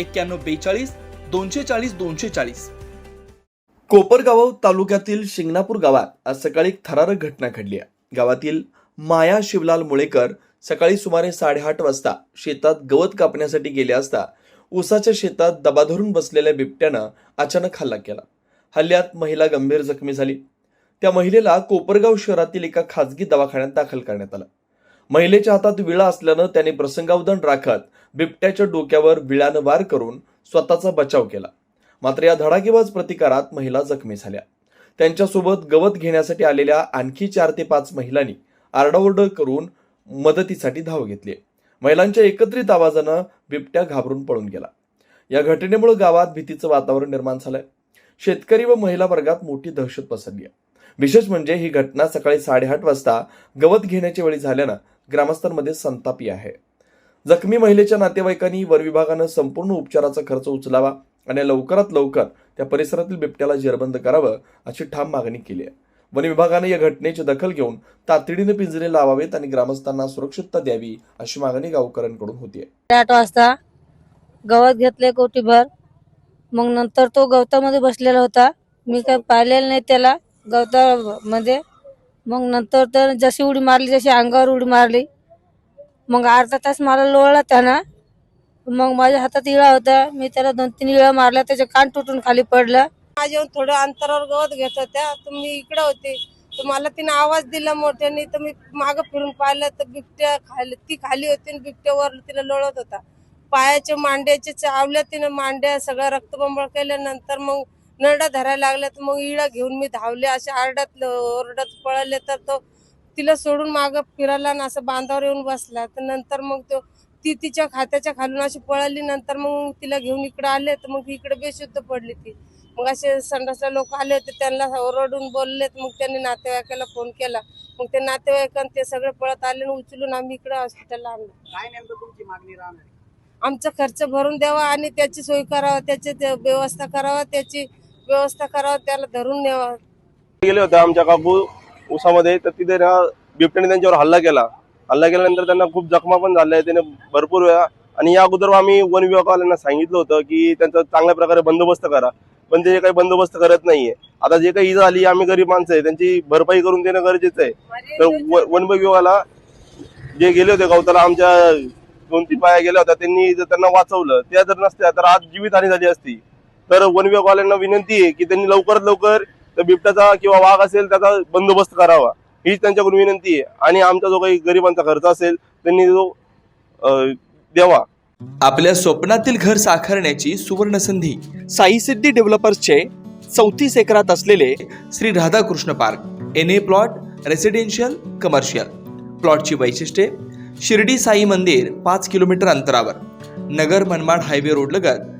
एक्क्याण्णव बेचाळीस दोनशे चाळीस दोनशे चाळीस. कोपरगाव तालुक्यातील शिंगणापूर गावात आज सकाळी एक थरारक घटना घडली आहे. गावातील माया शिवलाल मुळेकर सकाळी सुमारे साडेआठ वाजता शेतात गवत कापण्यासाठी गेले असता ऊसाच्या शेतात दबा धरून बसलेल्या बिबट्यानं अचानक हल्ला केला. हल्ल्यात महिला गंभीर जखमी झाली. त्या महिलेला कोपरगाव शहरातील एका खाजगी दवाखान्यात दाखल करण्यात आलं. महिलेच्या हातात विळा असल्यानं त्याने प्रसंगावधान राखत बिबट्याच्या डोक्यावर विळानं वार करून स्वतःचा बचाव केला. मात्र या धडाकेबाज प्रतिकारात महिला जखमी झाल्या. त्यांच्यासोबत गवत घेण्यासाठी आलेल्या आणखी चार ते पाच महिलांनी आरडाओरड करून मदतीसाठी धाव घेतली. महिलांच्या एकत्रित आवाजानं बिबट्या घाबरून पळून गेला. या घटनेमुळे गावात भीतीचं वातावरण निर्माण झालंय. शेतकरी व महिला वर्गात मोठी दहशत पसरली आहे. विशेष म्हणजे ही घटना सकाळी साडेआठ वाजता गवत घेण्याच्या वेळी झाल्यानं ग्रामस्थांमध्ये संतापी आहे. जखमी महिलेच्या नातेवाईकांनी वनविभागानं संपूर्ण उपचाराचा खर्च उचलावा आणि लवकरात लवकर त्या परिसरातील बिबट्याला जेरबंद करावं अशी ठाम मागणी केली आहे. वन विभागाने या घटनेची दखल घेऊन तातडीने पिंजरे लावावेत आणि ग्रामस्थांना सुरक्षितता द्यावी अशी मागणी गावकऱ्यांकडून होतीये. आठ वाजता गवत घेतले कोटीभर मग नंतर तो गवतामध्ये बसलेला होता. मी काय पाहिलेलं नाही त्याला. गवतामध्ये मग नंतर तर जशी उडी मारली जशी अंगावर उडी मारली. मग अर्धा तास मला लोळला त्यानं. मग माझ्या हातात इळा होता. मी त्याला दोन तीन इळा मारल्या. त्याचे कान तुटून खाली पडलं. माझ्या येऊन थोडं अंतरावर गवत घेत होत्या. तर मी इकडे होते. तर मला तिने आवाज दिला मोठ्याने. तर मी मागं फिरून पाहिलं तर बिबट्या खाली ती खाली होती आणि बिबट्यावर तिला लोळत होता. पायाचे मांड्याचे चावल्या तिने मांड्या सगळं रक्तबंबळ केल्यानंतर मग नरडा धरायला लागल्या तर मग इळा घेऊन मी धावले. असे आरडत ओरडत पळाले तर तो तिला सोडून मागं फिरायला आणि असं बांधावर येऊन बसला. तर नंतर मग तो ती तिच्या खात्याच्या खालून अशी पळाली. नंतर मग तिला घेऊन इकडे आले तर मग इकडे बेशुद्ध पडली ती. मग असे संडासला लोक आले होते त्यांना ओरडून बोललेत. मग त्यांनी नातेवाईकाला फोन केला. मग ते नातेवाईकांना ते सगळे पळत आले आणि उचलून आम्ही इकडे हॉस्पिटलला आणलं. काय नेमकं तुमची मागणी राहणार? आहे? आमचा खर्च भरून द्यावा आणि त्याची सोय करावा त्याची व्यवस्था करावा त्याची व्यवस्था करावा त्याला धरून न्यावा. गेले होते आमच्या काकू उसामध्ये तर तिथे ना बिबट्याने त्यांच्यावर हल्ला केला. हल्ला केल्यानंतर त्यांना खूप जखमा पण झाल्या त्याने भरपूर वेळा. आणि या अगोदर आम्ही वन विभागावाल्यांना सांगितलं होतं की त्यांचा चांगल्या प्रकारे बंदोबस्त करा. पण ते काही बंदोबस्त करत नाहीये. आता जे काही इजा आली आम्ही गरीब माणसं आहे त्यांची भरपाई करून देणं गरजेचं आहे. तर वन विभागाला जे गेले होते गवताला आमच्या दोन तीन बाया गेल्या होत्या त्यांनी जर त्यांना वाचवलं त्या जर नसत्या तर आज जीवितहानी झाली असती. तर वन विभागवाल्यांना विनंती आहे की त्यांनी लवकरात लवकर बिबट्याचा किंवा वाघ असेल त्याचा बंदोबस्त करावा. हीच त्यांच्याकडून विनंती आहे. आणि आमचा जो काही गरिबांचा खर्च असेल त्यांनी जो द्यावा. आपल्या स्वप्नातील घर साकारण्याची सुवर्ण संधी साई सिद्धी डेव्हलपर्सचे चौतीस एकरात असलेले Shri Radhakrishna park N A plot residential commercial प्लॉटची वैशिष्ट्ये शिर्डी साई मंदिर पाच किलोमीटर अंतरावर नगर मनमाड हायवे रोड लगत